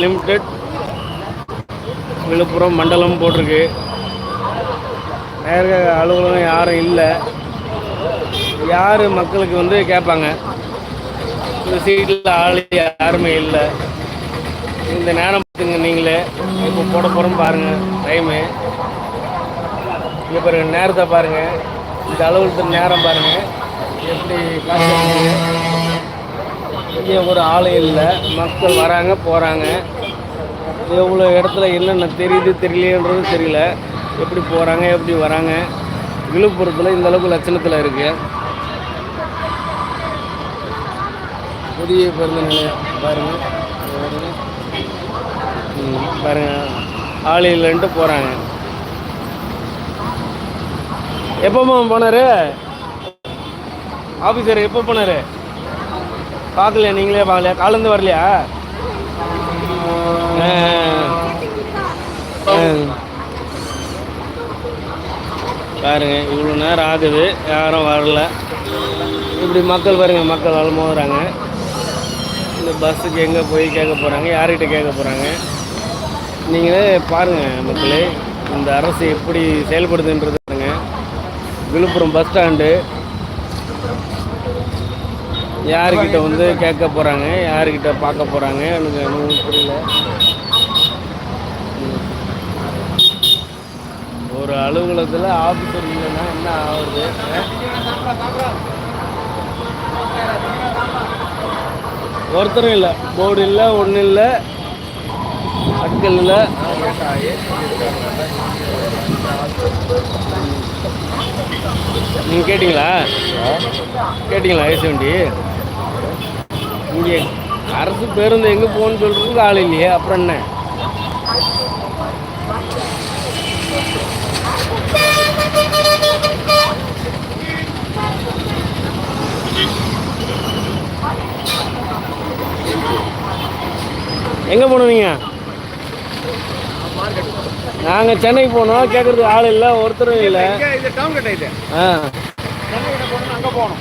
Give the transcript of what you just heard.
Limited Villupuram மண்டலம் போட்டிருக்கு. நேர அலுவலகம் யாரும் இல்லை. யார் மக்களுக்கு வந்து கேட்பாங்க. இந்த சீட்டில் ஆள் யாருமே இல்லை. இந்த நேரம் பார்த்துங்க நீங்களே. இப்போ போட போகிறோம் பாருங்கள் டைமு இப்போ பாருங்கள் நேரத்தை பாருங்கள் இந்த அலுவலகத்தின் நேரம் பாருங்கள் எப்படி காசு இங்கே ஒரு ஆளும் இல்லை. மக்கள் வராங்க போகிறாங்க எவ்வளோ இடத்துல என்னென்ன தெரியுது தெரியலையன்றது தெரியல. எப்படி போகிறாங்க எப்படி வராங்க. விழுப்புரத்தில் இந்த அளவுக்கு லட்சணத்தில் இருக்குது புதிய பேருந்து நிலையம் பாருங்கள் பாருங்கள் ஆள் இல்லைன்ட்டு போகிறாங்க எப்போம்மா போனார்? ஆஃபீஸர் எப்போ போனார்? பார்க்கலையா? நீங்களே பார்க்கலையா? காலேருந்து வரலையா? பாருங்க இவ்வளோ நேரம் ஆகுது. யாரும் வரல. இப்படி மக்கள் பாருங்க மக்கள் அலமோதுறாங்க இந்த பஸ்ஸுக்கு எங்கே போய் கேட்க போகிறாங்க யார்கிட்ட கேட்க போகிறாங்க நீங்களே பாருங்கள் மக்களே. இந்த அரசு எப்படி செயல்படுதுன்றது பாருங்கள் விழுப்புரம் பஸ் ஸ்டாண்டு யார்கிட்ட வந்து கேட்க போகிறாங்க யார்கிட்ட பார்க்க போகிறாங்க எனக்கு எதுவும் புரியல. ஒரு அலுவலகத்தில் ஆஃபீஸர் இல்லைன்னா என்ன ஆகுது? ஒருத்தரும் இல்லை போர்டு இல்லை ஒன்றும் இல்லை. அட்கள் இல்லை. நீங்கள் கேட்டிங்களா? கேட்டிங்களா ஏசி வண்டி? இங்கே அரசு பேருந்து எங்கே போகணும்னு சொல்கிறதுக்கு ஆள் இல்லையே அப்புறம் என்ன? எங்கே போகணும் நீங்கள் சென்னைக்கு போனோம் கேட்குறதுக்கு ஆள் இல்லை ஒருத்தரும் இல்லை. ஆ. அங்கே போகணும்